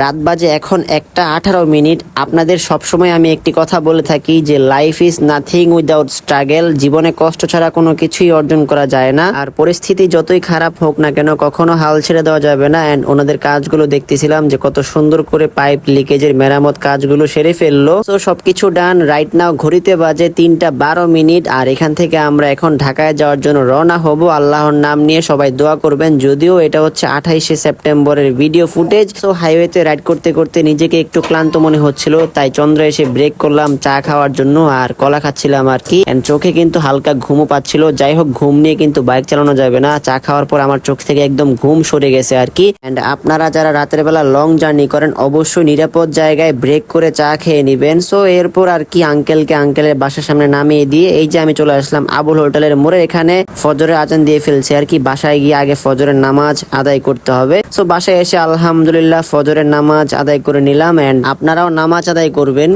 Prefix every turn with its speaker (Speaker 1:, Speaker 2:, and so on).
Speaker 1: রাত বাজে এখন একটা আঠারো মিনিট। আপনাদের সবসময় আমি একটি কথা বলে থাকি যে life is nothing without struggle জীবনে কষ্ট ছাড়া কোনো কিছুই অর্জন করা যায় না। আর পরিস্থিতি যতই খারাপ হোক না কেন, কখনো হাল ছেড়ে দেওয়া যাবে না। অ্যান্ড ওনাদের কাজগুলো দেখতেছিলাম যে কত সুন্দর করে পাইপ লিকেজের মেরামত কাজগুলো সেরে ফেলল। তো সবকিছু ডান রাইট নাও ঘড়িতে বাজে তিনটা বারো মিনিট। আর এখান থেকে আমরা এখন ঢাকায় যাওয়ার জন্য রওনা হব। আল্লাহর নাম নিয়ে সবাই দোয়া করবেন। যদিও এটা হচ্ছে আঠাইশে সেপ্টেম্বরের ভিডিও ফুটেজ তো হাইওয়েতে রাইড করতে করতে নিজেকে একটু ক্লান্ত মনে হচ্ছিল, তাই চন্দ্র এসে ব্রেক করলাম চা খাওয়ার জন্য আর কলা খাচ্ছিলাম আর কি। চোখে কিন্তু হালকা ঘুমও পাচ্ছিল, যাই হোক ঘুম নিয়ে কিন্তু বাইক চালানো যাবে না। চা খাওয়ার পর আমার চোখ থেকে একদম ঘুম সরে গেছে আর কি। এন্ড আপনারা যারা রাতের বেলা লং জার্নি করেন, অবশ্যই নিরাপদ জায়গায় ব্রেক করে চা খেয়ে নিবেন। সো এরপর আর কি আঙ্কেলকে আঙ্কেলের বাসার সামনে নামিয়ে দিয়ে এই যে আমি চলে আসলাম আবুল হোটেলের মোড়ে। এখানে ফজরের আজান দিয়ে ফেলছে আর কি। বাসায় গিয়ে আগে ফজরের নামাজ আদায় করতে হবে। সো বাসায় এসে আলহামদুলিল্লাহ ফজরের নামাজ আদায় করে নিলাম অ্যান্ড আপনারাও নামাজ আদায় করবেন।